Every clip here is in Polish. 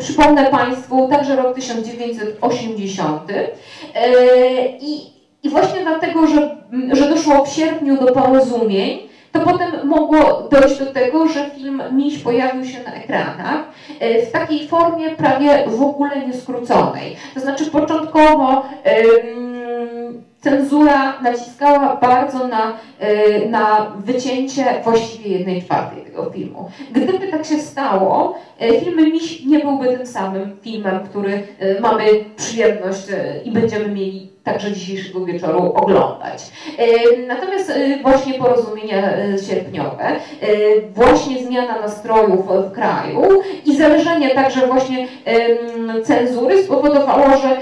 Przypomnę Państwu, także rok 1980 i, i właśnie dlatego, że, że doszło w sierpniu do porozumień, to potem mogło dojść do tego, że film Miś pojawił się na ekranach e, w takiej formie prawie w ogóle nieskróconej. To znaczy początkowo cenzura naciskała bardzo na, e, na wycięcie właściwie jednej czwartej tego filmu. Gdyby tak się stało, e, film Miś nie byłby tym samym filmem, który mamy przyjemność i będziemy mieli także dzisiejszego wieczoru oglądać. E, natomiast e, właśnie porozumienia e, sierpniowe, właśnie zmiana nastrojów w kraju i zależenie także właśnie cenzury spowodowało, że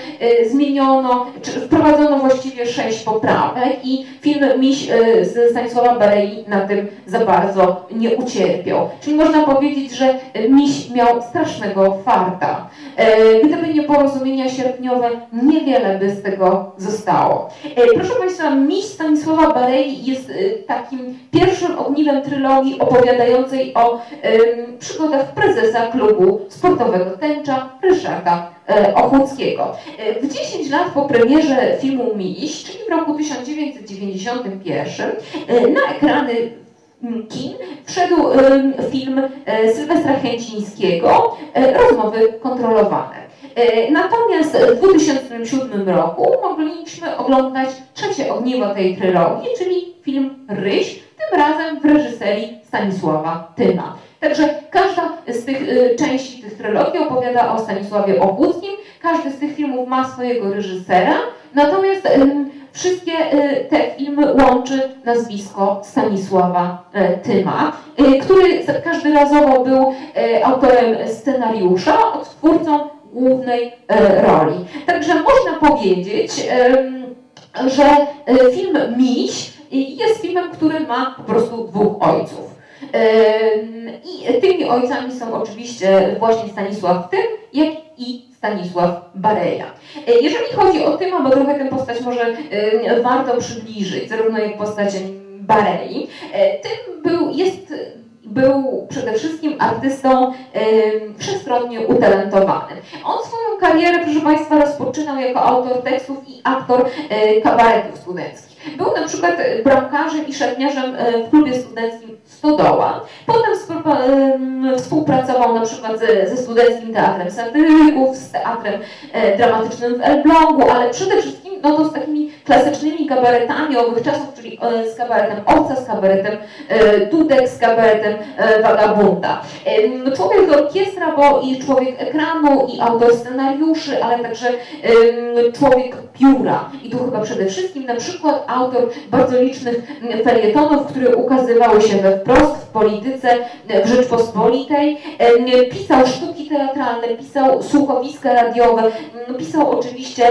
zmieniono, wprowadzono właściwie sześć poprawek i film Miś z Stanisława Barei na tym za bardzo nie ucierpiał. Czyli można powiedzieć, że Miś miał strasznego farta. Gdyby nie porozumienia sierpniowe, niewiele by z tego zostało. E, proszę Państwa, miś Stanisława Barei jest e, takim pierwszym ogniwem trylogii opowiadającej o przygodach prezesa klubu sportowego Tęcza, Ryszarda e, Ochockiego. W 10 lat po premierze filmu Miś, czyli w roku 1991, na ekrany kin wszedł film Sylwestra Chęcińskiego Rozmowy kontrolowane. E, natomiast w 2007 roku mogliśmy oglądać trzecie ogniwo tej trylogii, czyli film Ryś, tym razem w reżyserii Stanisława Tyma. Także każda z tych e, części tych trylogii opowiada o Stanisławie Ochódzkim, każdy z tych filmów ma swojego reżysera, natomiast wszystkie e, te filmy łączy nazwisko Stanisława Tyma, który każdy razowo był autorem scenariusza, odtwórcą głównej e, roli. Także można powiedzieć, że e, film Miś jest filmem, który ma po prostu dwóch ojców. I tymi ojcami są oczywiście właśnie Stanisław Tym, jak i Stanisław Bareja. E, jeżeli chodzi o Tyma, bo trochę tę postać może warto przybliżyć, zarówno jak postać Barei, Tym był, jest był przede wszystkim artystą wszechstronnie utalentowanym. On swoją karierę, proszę Państwa, rozpoczynał jako autor tekstów i aktor e, kabaretów studenckich. Był na przykład bramkarzem i szatniarzem e, w klubie studenckim Stodoła. Potem współpracował na przykład ze, ze Studenckim Teatrem Satyryków, z Teatrem e, Dramatycznym w Elblągu, ale przede wszystkim no to z takimi klasycznymi kabaretami owych czasów, czyli e, z kabaretem Owca, z kabaretem e, Dudek, z kabaretem e, Vagabunda. Człowiek orkiestra, bo i człowiek ekranu, i autor scenariuszy, ale także człowiek pióra. I tu chyba przede wszystkim na przykład autor bardzo licznych felietonów, które ukazywały się we wprost w polityce w Rzeczpospolitej. Pisał sztuki teatralne, pisał słuchowiska radiowe, pisał oczywiście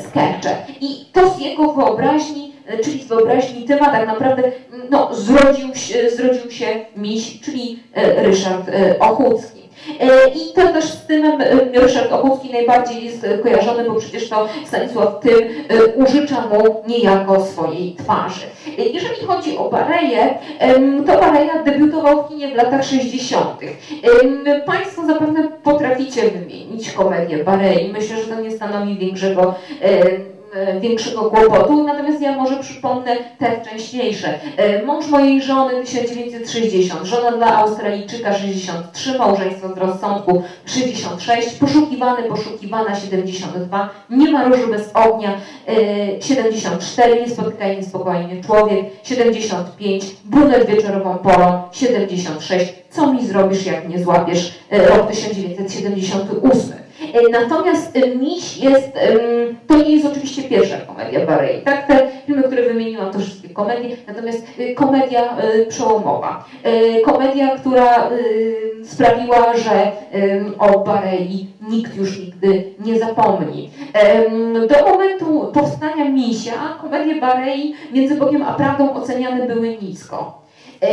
sketch. I to z jego wyobraźni, e, czyli z wyobraźni Tyma tak naprawdę no, zrodził, się, zrodził się miś, czyli e, Ryszard e, Ochódzki. I to też z tym Ryszard Ochódzki najbardziej jest kojarzony, bo przecież to Stanisław Tym użycza mu niejako swojej twarzy. Jeżeli chodzi o Bareję, to Bareja debiutował w kinie w latach 60. Państwo zapewne potraficie wymienić komedię Barei. Myślę, że to nie stanowi większego E, większego kłopotu, natomiast ja może przypomnę te wcześniejsze. E, mąż mojej żony 1960, żona dla Australijczyka 63, małżeństwo z rozsądku 66, poszukiwany, poszukiwana 72, nie ma róży bez ognia. 74, e, nie spotykaj niespokojnie człowiek. 75, brunet wieczorową porą. 76, co mi zrobisz jak nie złapiesz? Rok 1978. E, natomiast e, Miś jest, to nie jest oczywiście pierwsza komedia Barei. Tak, te filmy, które wymieniłam, to wszystkie komedie, natomiast e, komedia przełomowa. Komedia, która sprawiła, że o Barei nikt już nigdy nie zapomni. Do momentu powstania Misia komedie Barei między Bogiem a Prawdą oceniane były nisko. E,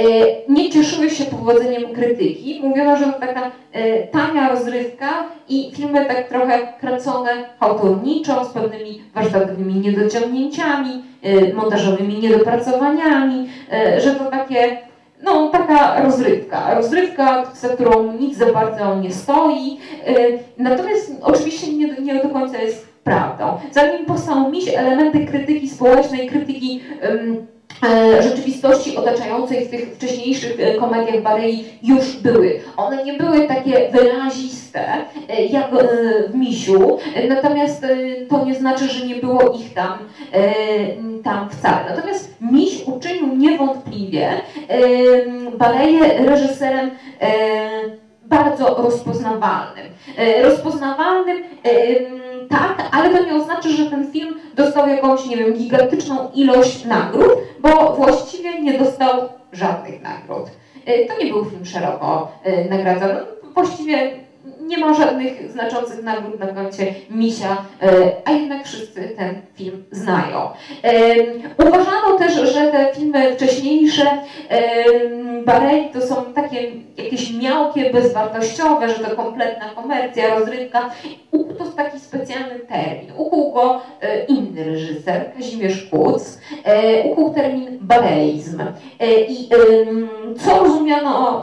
nie cieszyły się powodzeniem krytyki. Mówiono, że to taka e, tania rozrywka i filmy tak trochę kręcone autorniczo, z pewnymi warsztatowymi niedociągnięciami, e, montażowymi niedopracowaniami, że to takie no taka rozrywka, rozrywka, za którą nic za bardzo nie stoi, natomiast oczywiście nie, nie do końca jest prawdą. Zanim powstał miś, elementy krytyki społecznej, krytyki um, rzeczywistości otaczającej w tych wcześniejszych e, komediach Barei już były. One nie były takie wyraziste e, jak w Misiu, natomiast to nie znaczy, że nie było ich tam, tam wcale. Natomiast Miś uczynił niewątpliwie Bareję reżyserem bardzo rozpoznawalnym. Rozpoznawalnym tak, ale to nie oznacza, że ten film dostał jakąś, nie wiem, gigantyczną ilość nagród, bo właściwie nie dostał żadnych nagród. E, to nie był film szeroko e, nagradzany. Właściwie nie ma żadnych znaczących nagród na koncie Misia, e, a jednak wszyscy ten film znają. Uważano też, że te filmy wcześniejsze Barei to są takie jakieś miałkie, bezwartościowe, że to kompletna komercja, rozrywka. To jest taki specjalny termin. Ukuł go e, inny reżyser, Kazimierz Kuc. E, ukuł termin bareizm. I co rozumiano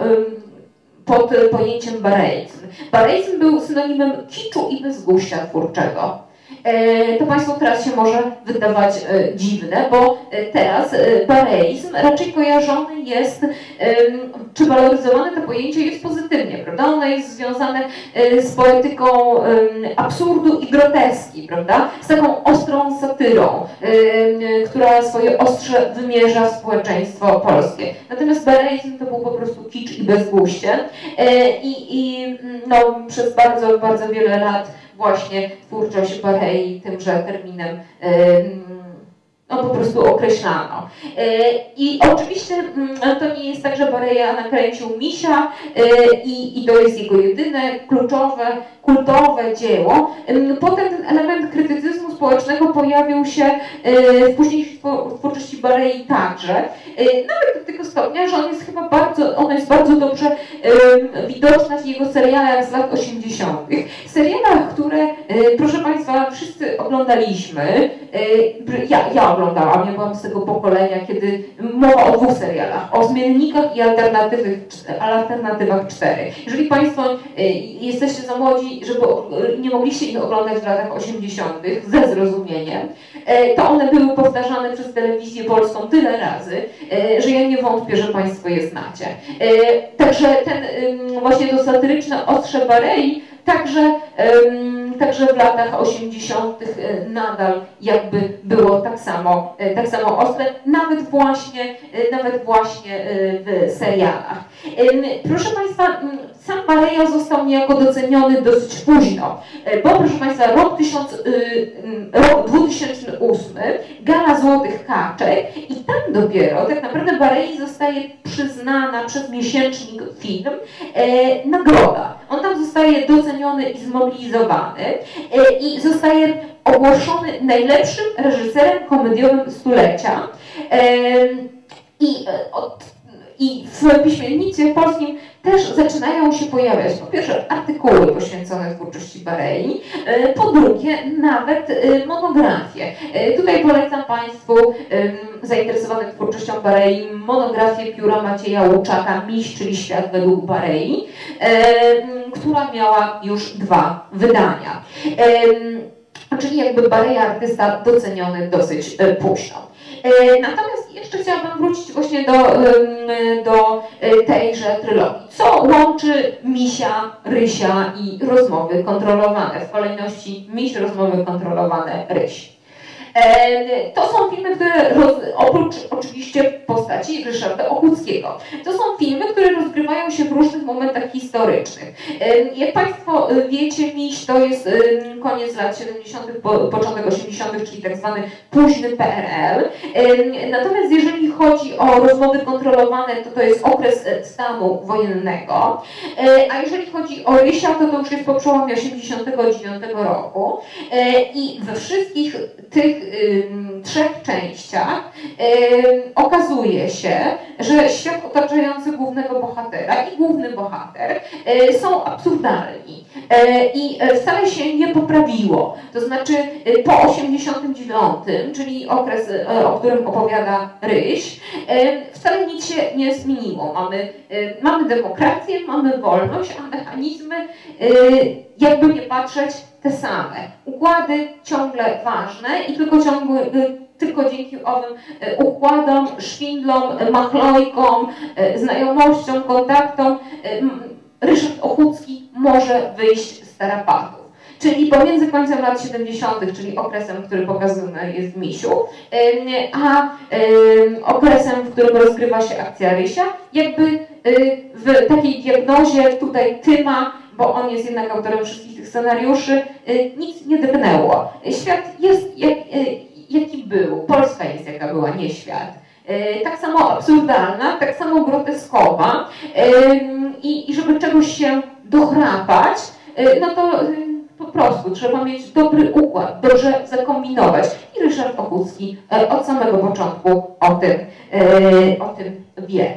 pod pojęciem bareizm? Bareizm był synonimem kiczu i bezguścia twórczego. E, to Państwu teraz się może wydawać e, dziwne, bo e, teraz bareizm raczej kojarzony jest, czy waloryzowane to pojęcie jest pozytywnie, prawda? Ono jest związane z poetyką absurdu i groteski, prawda? Z taką ostrą satyrą, która swoje ostrze wymierza w społeczeństwo polskie. Natomiast bareizm to był po prostu kicz i bezguście i, i no, przez bardzo, bardzo wiele lat właśnie twórczość Barei tymże terminem no, po prostu określano. E, I oczywiście mm, to nie jest tak, że Bareja nakręcił misia e, i, i to jest jego jedyne, kluczowe, kultowe dzieło. Potem ten element krytycyzmu społecznego pojawił się e, w późniejszej twórczości Barei także. Nawet do tego stopnia, że on jest chyba bardzo, ona jest bardzo dobrze widoczna w jego serialach z lat 80. Serialach, które, proszę Państwa, wszyscy oglądaliśmy. Ja, ja oglądałam, ja byłam z tego pokolenia, kiedy mowa o dwóch serialach, o zmiennikach i alternatywach cztery. Jeżeli Państwo jesteście za młodzi, żeby nie mogliście ich oglądać w latach 80. ze zrozumieniem, to one były powtarzane przez telewizję polską tyle razy, że ja nie wątpię, że Państwo je znacie. Także ten właśnie to satyryczne ostrze Barei także, także w latach 80. E, nadal jakby było tak samo, e, tak samo ostre, nawet właśnie, e, nawet właśnie w serialach. Proszę Państwa, sam Baleja został niejako doceniony dosyć późno, bo proszę Państwa, rok, 1000, rok 2008, Gala Złotych Kaczek i tam dopiero tak naprawdę Barei zostaje przyznana przez miesięcznik film nagroda. On tam zostaje doceniony i zmobilizowany i zostaje ogłoszony najlepszym reżyserem komediowym stulecia. I, i w piśmiennicy polskim też zaczynają się pojawiać po pierwsze artykuły poświęcone twórczości Barei, e, po drugie nawet e, monografie. E, tutaj polecam Państwu zainteresowanym twórczością Barei monografię pióra Macieja Łuczaka Miś, czyli Świat według Barei, która miała już dwa wydania. Czyli jakby Bareja artysta doceniony dosyć późno. Natomiast jeszcze chciałabym wrócić właśnie do, do e, tejże trylogii. Co łączy Misia, Rysia i rozmowy kontrolowane? W kolejności Miś, rozmowy kontrolowane, Ryś. E, to są filmy, które roz, oprócz oczywiście postaci Ryszarda Okuckiego, to są filmy, które rozgrywają się w różnych momentach historycznych. E, jak Państwo wiecie, Miś to jest koniec lat 70., początek 80., czyli tak zwany późny PRL. Natomiast jeżeli chodzi o rozmowy kontrolowane, to to jest okres e, stanu wojennego. A jeżeli chodzi o Rysia, to to już jest po przełomie 89 roku. I we wszystkich tych trzech częściach okazuje się, że świat otaczający głównego bohatera i główny bohater są absurdalni i wcale się nie poprawiło. To znaczy po 89, czyli okres, o którym opowiada Ryś, wcale nic się nie zmieniło. Mamy, mamy demokrację, mamy wolność, a mechanizmy jakby nie patrzeć te same. Układy ciągle ważne i tylko, ciągle, y, tylko dzięki owym y, układom, szwindlom, machlojkom, y, znajomościom, kontaktom Ryszard Ochucki może wyjść z tarapatów. Czyli pomiędzy końcem lat 70., czyli okresem, który pokazany jest w Misiu, a okresem, w którym rozgrywa się akcja Rysia, jakby w takiej diagnozie tutaj Tyma bo on jest jednak autorem wszystkich tych scenariuszy, y, nic nie drgnęło. Świat jest jak, y, jaki był, Polska jest jaka była, nie świat. Y, tak samo absurdalna, tak samo groteskowa i, i żeby czegoś się dochrapać, no to po prostu trzeba mieć dobry układ, dobrze zakombinować. I Ryszard Ochocki od samego początku o tym, o tym wie.